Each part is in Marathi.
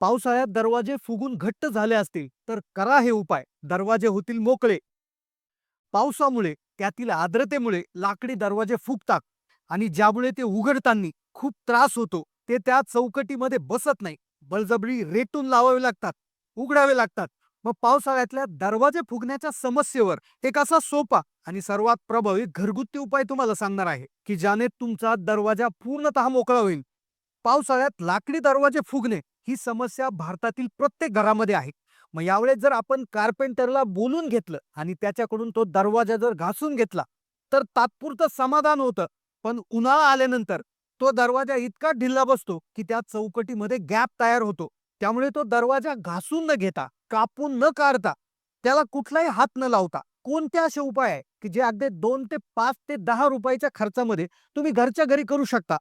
पावसाळ्यात दरवाजे फुगून घट्ट झाले असतील तर करा हे उपाय. दरवाजे होतील मोकळे. पावसामुळे त्यातील आर्द्रतेमुळे लाकडी दरवाजे फुगतात आणि ज्यामुळे ते उघडताना खूप त्रास होतो ते त्या चौकटीमध्ये बसत नाही. बळजबरी रेटून लावावे लागतात उघडावे लागतात. मग पावसाळ्यातल्या दरवाजे फुगण्याच्या समस्येवर एक असा सोपा आणि सर्वात प्रभावी घरगुती उपाय तुम्हाला सांगणार आहे की ज्याने तुमचा दरवाजा पूर्णतः मोकळा होईल. पावसाळ्यात लाकडी दरवाजे फुगणे ही समस्या भारतातील प्रत्येक घरामध्ये आहे. मग यावेळेस जर आपण कार्पेंटरला बोलून घेतलं आणि त्याच्याकडून तो दरवाजा जर घासून घेतला तर तात्पुरतं समाधान होतं. पण उन्हाळा आल्यानंतर तो दरवाजा इतका ढिल्ला बसतो की त्या चौकटीमध्ये गॅप तयार होतो. त्यामुळे तो दरवाजा घासून न घेता कापून न काढता त्याला कुठलाही हात न लावता कोणते असे उपाय आहे की जे अगदी दोन ते पाच ते दहा रुपयाच्या खर्चामध्ये तुम्ही घरच्या घरी करू शकता?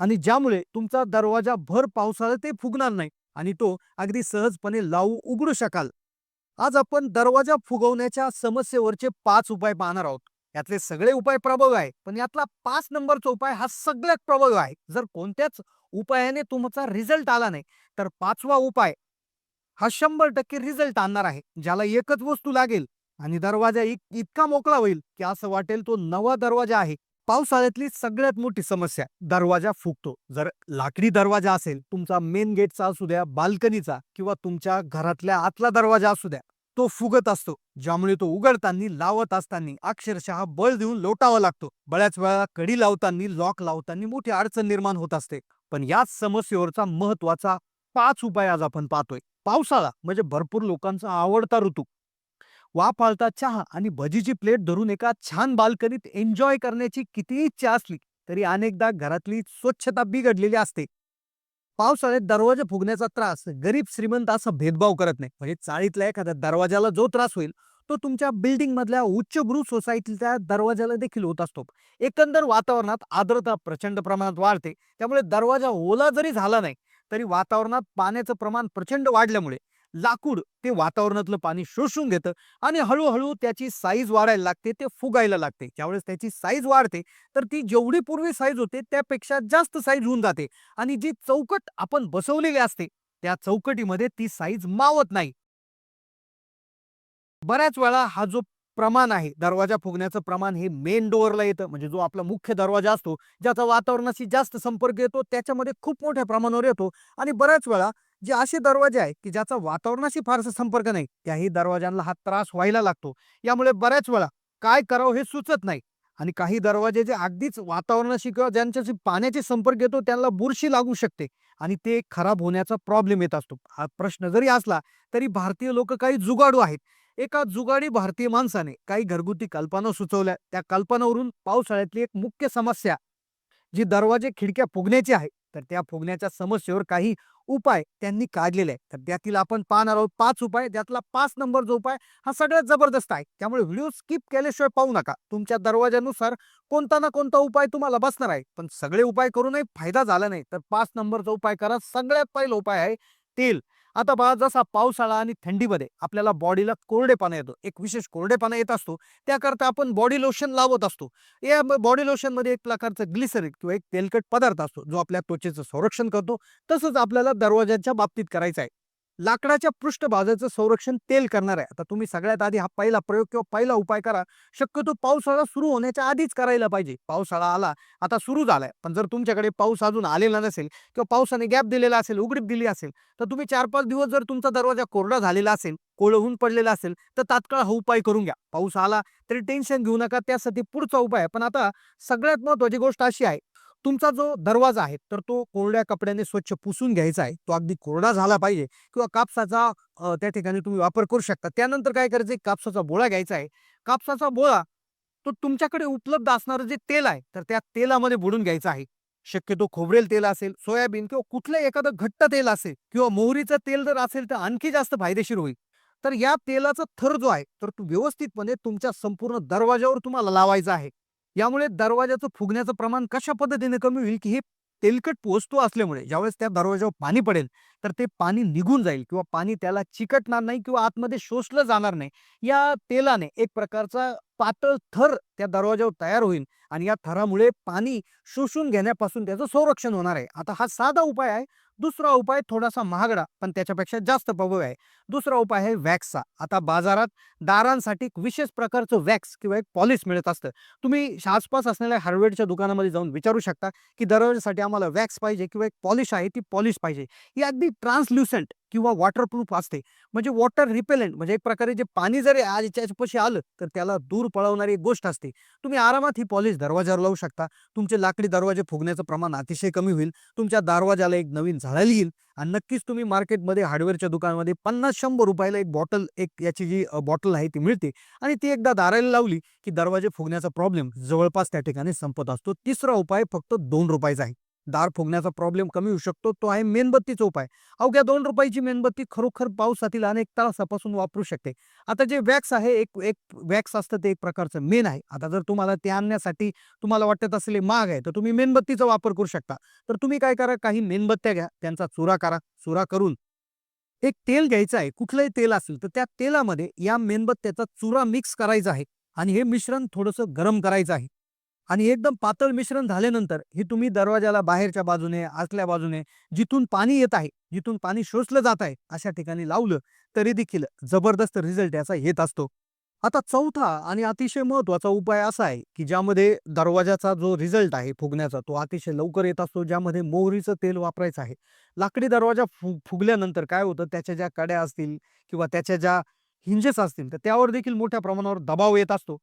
आणि ज्यामुळे तुमचा दरवाजा भर पावसाळ्यात ते फुगणार नाही आणि तो अगदी सहजपणे लावू उघडू शकाल. आज आपण दरवाजा फुगवण्याच्या समस्येवरचे पाच उपाय पाहणार आहोत. यातले सगळे उपाय प्रभाव आहे पण यातला पाच नंबरचा उपाय हा सगळ्यात प्रभाव आहे. जर कोणत्याच उपायाने तुमचा रिझल्ट आला नाही तर पाचवा उपाय हा शंभर टक्के रिझल्ट आणणार आहे ज्याला एकच वस्तू लागेल आणि दरवाजा इतका मोकळा होईल की असं वाटेल तो नवा दरवाजा आहे. पावसाळ्यातली सगळ्यात मोठी समस्या दरवाजा फुगतो जर लाकडी दरवाजा असेल तुमचा मेन गेटचा असू द्या बाल्कनीचा किंवा तुमच्या घरातल्या आतला दरवाजा असू द्या तो फुगत असतो. ज्यामुळे तो उघडताना लावत असताना अक्षरशः बळ देऊन लोटावा लागतो. बऱ्याच वेळा कडी लावताना लॉक लावताना मोठी अडचण निर्माण होत असते. पण याच समस्येवरचा महत्त्वाचा पाच उपाय आज आपण पाहतोय. पावसाळा म्हणजे भरपूर लोकांचा आवडता ऋतू. वाफाळता चहा आणि भजीची प्लेट धरून एका छान बाल्कनीत एन्जॉय करण्याची कितीही इच्छा असली तरी अनेकदा घरातली स्वच्छता बिघडलेली असते. पावसाळ्यात दरवाजा फुगण्याचा त्रास गरीब श्रीमंत असा भेदभाव करत नाही. म्हणजे चाळीतल्या एखाद्या दरवाजाला जो त्रास होईल तो तुमच्या बिल्डिंग मधल्या उच्चभ्रू सोसायटीच्या दरवाजाला देखील होत असतो. एकंदर वातावरणात आर्द्रता प्रचंड प्रमाणात वाढते त्यामुळे दरवाजा ओला जरी झाला नाही तरी वातावरणात पाण्याचं प्रमाण प्रचंड वाढल्यामुळे लाकूड ते वातावरणातलं पाणी शोषून घेतं आणि हळूहळू त्याची साईज वाढायला लागते ते फुगायला लागते. ज्यावेळेस त्याची साईज वाढते तर ती जेवढी पूर्वी साईज होते त्यापेक्षा जास्त साईज होऊन जाते. आणि जी चौकट आपण बसवलेली असते त्या चौकटीमध्ये ती साईज मावत नाही. बऱ्याच वेळा हा जो प्रमाण आहे दरवाजा फुगण्याचं प्रमाण हे मेन डोअरला येतं. म्हणजे जो आपला मुख्य दरवाजा असतो ज्याचा वातावरणाशी जास्त संपर्क येतो त्याच्यामध्ये खूप मोठ्या प्रमाणावर येतो. आणि बऱ्याच वेळा जे असे दरवाजे आहे की ज्याचा वातावरणाशी फारसा संपर्क नाही त्याही दरवाजांना हा त्रास व्हायला लागतो. यामुळे बऱ्याच वेळा काय करावं हे सुचत नाही आणि काही दरवाजे जे अगदीच वातावरणाशी किंवा ज्यांच्याशी पाण्याचे संपर्क येतो त्यांना बुरशी लागू शकते आणि ते खराब होण्याचा प्रॉब्लेम येत असतो. हा प्रश्न जरी असला तरी भारतीय लोक काही जुगाडू आहेत. एका जुगाडी भारतीय माणसाने काही घरगुती कल्पना सुचवल्या. त्या कल्पनावरून पावसाळ्यातली एक मुख्य समस्या जी दरवाजे खिडक्या फुगण्याची आहे तर त्या फुगण्याच्या समस्येवर काही उपाय त्यांनी काढलेले आहे तर त्यातील आपण पाहणार आहोत पाच उपाय त्यातला पाच नंबर जो उपाय हा सगळ्यात जबरदस्त आहे. त्यामुळे व्हिडिओ स्किप केल्याशिवाय पाहू नका. तुमच्या दरवाजानुसार कोणता ना कोणता उपाय तुम्हाला बसणार आहे. पण सगळे उपाय करूनही फायदा झाला नाही. तर पाच नंबरचा उपाय करा सगळ्यात पहिला उपाय आहे तेल. आता पहा जसा पावसाळा आणि थंडीमध्ये आपल्याला बॉडीला कोरडेपणा येतो एक विशेष कोरडेपणा येत असतो त्याकरता आपण बॉडी लोशन लावत असतो. या बॉडी लोशनमध्ये एक प्रकारचं ग्लिसरीन किंवा एक तेलकट पदार्थ असतो जो आपल्या त्वचेचं संरक्षण करतो तसंच आपल्याला दरवाजाच्या बाबतीत करायचं आहे. लाकडाच्या पृष्ठभागाचं संरक्षण तेल करणार आहे. आता तुम्ही सगळ्यात आधी हा पहिला प्रयोग किंवा पहिला उपाय करा. शक्यतो पावसाळा सुरू होण्याच्या आधीच करायला पाहिजे. पावसाळा आला आता सुरू झालाय. पण जर तुमच्याकडे पाऊस अजून आलेला नसेल किंवा पावसाने गॅप दिलेला असेल उघडीप दिली असेल तर तुम्ही चार पाच दिवस जर तुमचा दरवाजा कोरडा झालेला असेल कोळहून पडलेला असेल तर तात्काळ हा उपाय करून घ्या. पाऊस आला तरी टेन्शन घेऊ नका. त्यासाठी पुढचा उपाय पण आता सगळ्यात महत्वाची गोष्ट अशी आहे तुमचा जो दरवाजा आहे तर तो कोरड्या कपड्याने स्वच्छ पुसून घ्यायचा आहे. तो अगदी कोरडा झाला पाहिजे किंवा कापसाचा त्या ठिकाणी तुम्ही वापर करू शकता. त्यानंतर काय करायचं आहे, कापसाचा बोळा घ्यायचा आहे. कापसाचा बोळा तो तुमच्याकडे उपलब्ध असणारं जे तेल आहे तर त्या तेलामध्ये बुडून घ्यायचं आहे. शक्यतो खोबरेल तेल असेल सोयाबीन किंवा कुठलं एखादं घट्ट तेल असेल किंवा मोहरीचं तेल जर असेल तर आणखी जास्त फायदेशीर होईल. तर या तेलाचा थर जो आहे तर तो व्यवस्थितपणे तुमच्या संपूर्ण दरवाजावर तुम्हाला लावायचा आहे. यामुळे दरवाजाचं फुगण्याचं प्रमाण कशा पद्धतीने कमी होईल की हे तेलकट वस्तू असल्यामुळे ज्यावेळेस त्या दरवाजावर पाणी पडेल तर ते पाणी निघून जाईल किंवा पाणी त्याला चिकटणार नाही किंवा आतमध्ये शोषलं जाणार नाही. या तेलाने एक प्रकारचा पातळ थर त्या दरवाजावर तयार होईल आणि या थरामुळे पाणी शोषून घेण्यापासून त्याचं संरक्षण होणार आहे. आता हा साधा उपाय आहे. दुसरा उपाय थोडासा महागडा पण त्याच्यापेक्षा जास्त प्रभाव आहे. दुसरा उपाय आहे वॅक्सचा. आता बाजारात दारांसाठी एक विशेष प्रकारचं वॅक्स किंवा एक पॉलिश मिळत असतं. तुम्ही आसपास असलेल्या हार्डवेअरच्या दुकानामध्ये जाऊन विचारू शकता की दरवाजासाठी आम्हाला वॅक्स पाहिजे किंवा एक पॉलिश आहे ती पॉलिश पाहिजे. ही अगदी ट्रान्सल्युसंट किंवा वॉटरप्रूफ असते. म्हणजे वॉटर रिपेलेंट म्हणजे एक प्रकारे जे पाणी जरी आज याच्यापाशी आलं तर त्याला दूर पळवणारी एक गोष्ट असते. तुम्ही आरामात ही पॉलिश दरवाजावर लावू शकता. तुमचे लाकडी दरवाजे फुगण्याचं प्रमाण अतिशय कमी होईल. तुमच्या दरवाजाला एक नवीन झाडायला येईल. आणि नक्कीच तुम्ही मार्केटमध्ये हार्डवेअरच्या दुकानामध्ये पन्नास शंभर रुपयाला एक बॉटल एक याची जी बॉटल आहे ती मिळते. आणि ती एकदा दारायला लावली की दरवाजे फुगण्याचा प्रॉब्लेम जवळपास त्या ठिकाणी संपत असतो. तिसरा उपाय फक्त दोन रुपयाचा आहे. दार फुगण्याचा प्रॉब्लेम कमी होऊ शकतो. तो आहे मेणबत्तीचा उपाय अवघ्या दोन रुपयाची मेणबत्ती खरोखर पावसातील अनेक तासापासून वापरू शकते. आता जे वॅक्स आहे एक एक वॅक्स असतं ते एक प्रकारचं मेन आहे. आता जर तुम्हाला ते आणण्यासाठी तुम्हाला वाटत असले महाग आहे तर तुम्ही मेणबत्तीचा वापर करू शकता. तर तुम्ही काय करा काही मेणबत्त्या घ्या त्यांचा चुरा करा. चुरा करून एक तेल घ्यायचं आहे. कुठलंही तेल असेल तर त्या तेलामध्ये या मेणबत्त्याचा चुरा मिक्स करायचा आहे. आणि हे मिश्रण थोडंसं गरम करायचं आहे. आणि एकदम पातळ मिश्रण झाल्यानंतर हे तुम्ही दरवाजाला बाहेरच्या बाजूने आतल्या बाजूने जिथून पाणी येत आहे जिथून पाणी शोषलं जात आहे अशा ठिकाणी लावलं तरी देखील जबरदस्त रिझल्ट याचा येत असतो. आता चौथा आणि अतिशय महत्त्वाचा उपाय असा आहे की ज्यामध्ये दरवाजाचा जो रिझल्ट आहे फुगण्याचा तो अतिशय लवकर येत असतो ज्यामध्ये मोहरीचं तेल वापरायचं आहे. लाकडी दरवाजा फु फुगल्यानंतर काय होतं? त्याच्या ज्या कड्या असतील किंवा त्याच्या ज्या हिंजेस असतील तर त्यावर देखील मोठ्या प्रमाणावर दबाव येत असतो.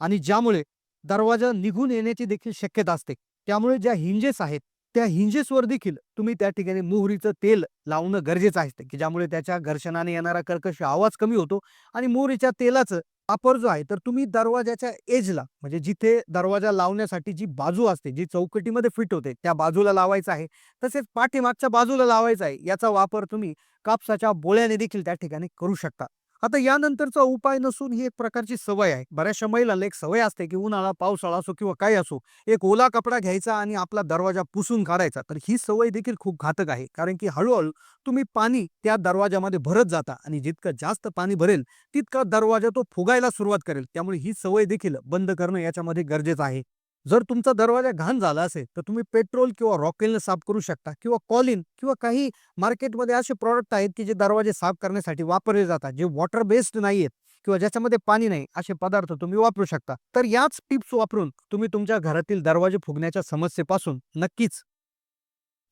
आणि ज्यामुळे दरवाजा निघून येण्याची देखील शक्यता असते. त्यामुळे ज्या हिंजेस आहेत त्या हिंजेसवर देखील तुम्ही त्या ठिकाणी मोहरीचं तेल लावणं गरजेचं असते की ज्यामुळे त्याच्या घर्षणाने येणारा कर्कश आवाज कमी होतो आणि मोहरीच्या तेलाचं वापर जो आहे तर तुम्ही दरवाजाच्या एजला म्हणजे जिथे दरवाजा लावण्यासाठी जी बाजू असते जी चौकटीमध्ये फिट होते त्या बाजूला लावायचं आहे. तसेच पाठीमागच्या बाजूला लावायचं आहे याचा वापर तुम्ही कापसाच्या बोळ्याने देखील त्या ठिकाणी करू शकता. आता यानंतरचा उपाय नसून ही एक प्रकारची सवय आहे. बऱ्याचशा महिलांना एक सवय असते की उन्हाळा पावसाळा असो किंवा काही असो एक ओला कपडा घ्यायचा आणि आपला दरवाजा पुसून काढायचा. तर ही सवय देखील खूप घातक आहे. कारण की हळूहळू तुम्ही पाणी त्या दरवाजामध्ये भरत जाता आणि जितकं जास्त पाणी भरेल तितका दरवाजा तो फुगायला सुरुवात करेल. त्यामुळे ही सवय देखील बंद करणं याच्यामध्ये गरजेचं आहे. जर तुमचा दरवाजा घाण झाला असेल तर तुम्ही पेट्रोल किंवा रॉकेलने साफ करू शकता किंवा कॉलिन किंवा काही मार्केटमध्ये असे प्रॉडक्ट आहेत की जे दरवाजे साफ करण्यासाठी वापरले जातात जे वॉटर बेस्ड नाही आहेत किंवा ज्याच्यामध्ये पाणी नाही असे पदार्थ तुम्ही वापरू शकता. तर याच टिप्स वापरून तुम्ही तुमच्या घरातील दरवाजे फुगण्याच्या समस्येपासून नक्कीच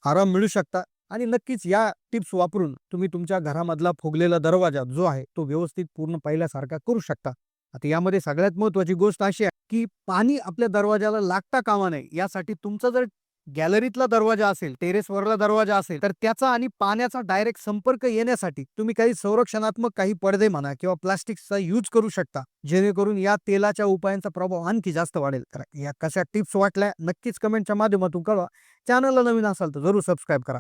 आराम मिळू शकता आणि नक्कीच या टिप्स वापरून तुम्ही तुमच्या घरामधला फुगलेला दरवाजा जो आहे तो व्यवस्थित पूर्ण पहिल्यासारखा करू शकता. आता यामध्ये सगळ्यात महत्वाची गोष्ट अशी आहे की पाणी आपल्या दरवाजाला लागता कामा नये. यासाठी तुमचा जर गॅलरीतला दरवाजा असेल टेरेसवरला दरवाजा असेल तर त्याचा आणि पाण्याचा डायरेक्ट संपर्क येण्यासाठी तुम्ही काही संरक्षणात्मक काही पडदे म्हणा किंवा प्लास्टिकचा यूज करू शकता. जेणेकरून या तेलाच्या उपायांचा प्रभाव आणखी जास्त वाढेल. या कशा टिप्स वाटल्या नक्कीच कमेंटच्या माध्यमातून कळवा. चॅनलला नवीन असाल तर जरूर सबस्क्राईब करा.